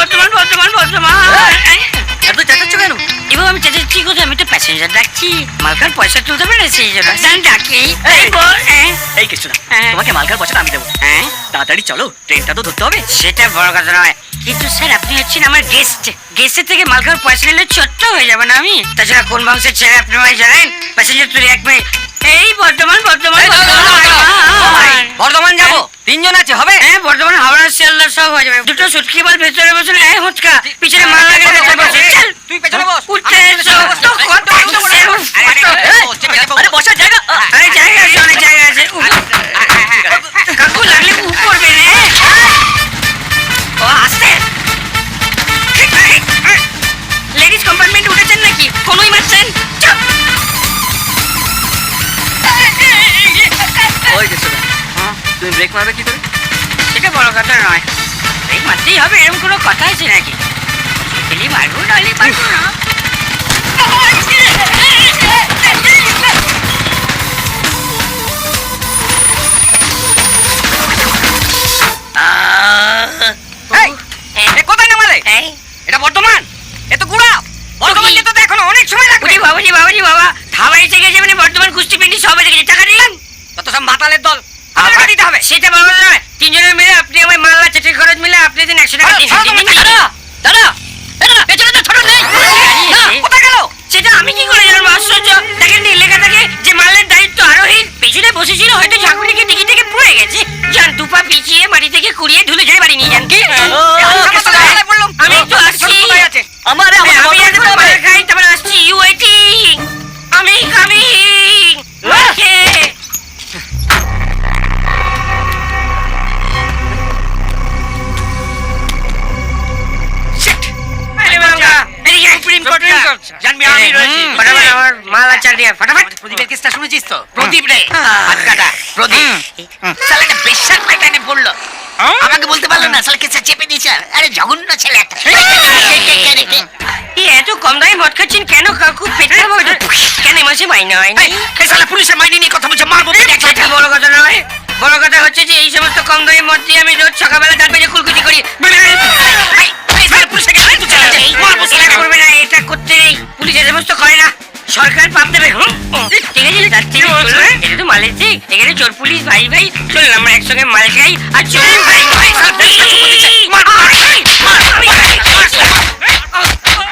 বর্তমান বর্তমান বর্তমান। এত চেঁচাচ্ছ কেন? এবার আমি চেঁচাচ্ছি কোথায় আমি তো প্যাসেঞ্জার ডাকছি। মালকার পয়সা তুলতে জন্য আচ্ছা। ডাকি। এই। হ্যাঁ। কিছু না হ্যাঁ। তোমাকে মালকার পয়সাটা আমি দেবো। হ্যাঁ। তাড়াতাড়ি চলো ট্রেনটা তো ধরতে হবে। সেটা বড় কথা নয়। কিন্তু স্যার আপনি হচ্ছেন আমার গেস্ট গেস্টের থেকে মালকার পয়সা নিলে ছোট্ট হয়ে যাবে না আমি? তাছাড়া কোন বংশের ছেলে আপনি ভাই জানেন? প্যাসেঞ্জার তুলে এক মিনিট এই বর্তমান বর্তমান বর্তমান। তিনজন আছে হবে? হ্যাঁ বর্তমানে হাওড়া শিয়ালদা সব হয়ে যাবে। দুটো সুটকি বল ভেতরে বসুন হ্যাঁ হুচকা পিছনে মাল লাগে তুমি ব্রেক মারবে কি করে? সেটা বড় কথা নয়। এই মারতেই হবে এরকম কোনো কথা আছে নাকি? পেলি মারবো নইলে পারব না। এটা বর্ধমান? এ তো গুড়া। বর্ধমান যেতে তো এখনও অনেক সময় লাগবে। বাবাজি বাবাজি বাবা খাবার এসে গেছে মানে বর্তমান কুস্তি পিন্ডি সবাই টাকা দিলাম তত সব মাতালের দল। টাকা দিতে হবে। সেটা বড় না নয়। তিনজনের মিলে আপনি আমার মাল্লা চেটের খরচ মিলে আপনি দিন একশো টাকা। দাদা দাদা পেছনে তো ছোট নেই কোথায় গেল? সেটা আমি কি করে জানব? আশ্চর্য। দেখেন লেখা থাকে যে মালের দায়িত্ব আরোহীর। পেছনে বসেছিল হয়তো ঝাঁকুনিকে টিকি থেকে পুড়ে গেছে। যান দুপা পিছিয়ে মাটি থেকে কুড়িয়ে ধুলে ঝেড়ে বাড়ি নিয়ে যান কি? জানবি আমি রয়েছি। ফটাফট আমার মাল আচার দিয়ে ফটাফট। প্রদীপের কেসটা শুনেছিস তো? প্রদীপ রে আহ। হাত কাটা প্রদীপ শালাটা প্যাটার্নে পড়ল। আমাকে বলতে পারল না কেসটা চেপে দিয়েছে। আরে জঘন্য ছেলে একটা। এত কম দামে মদ খাচ্ছেন কেন? কাকু পেটে কেন মাসে মাইনে এই, এই পুলিশের মাইনে নিয়ে কথা বলছে মারবো বড় কথা নয়। বড় কথা হচ্ছে যে এই সমস্ত কম দামে মদ দিয়ে আমি রোজ সকালবেলা তার পেছনে কুলকুচি করি। যাচ্ছি চলবে এটা তো মালের ঠিক এখানে চোর পুলিশ, ভাই ভাই, চল আমরা একসঙ্গে মাল খাই, আর চলুন ভাই ভাই